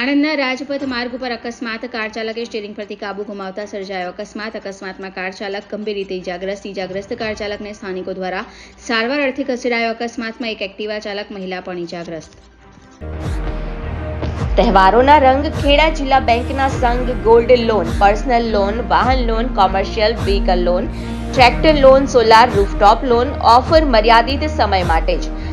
આણંદના રાજપથ માર્ગ ઉપર અકસ્માત, કાર ચાલકે સ્ટેરિંગ પરથી કાબુ ગુમાવતા સર્જાયો અકસ્માત. અકસ્માતમાં કાર ચાલક ગંભીર રીતે ઇજાગ્રસ્ત. ઇજાગ્રસ્ત કાર ચાલકને સ્થાનિકો દ્વારા સારવાર અર્થે ખસેડાયો અકસ્માતમાં એક એક્ટિવા ચાલક મહિલા પણ ઇજાગ્રસ્ત. તહેવારોના રંગ ખેડા જિલ્લા બેંકના સંઘ ગોલ્ડ લોન, પર્સનલ લોન, વાહન loan, commercial vehicle loan, tractor loan, solar rooftop loan, offer મર્યાદિત સમય માટે જ.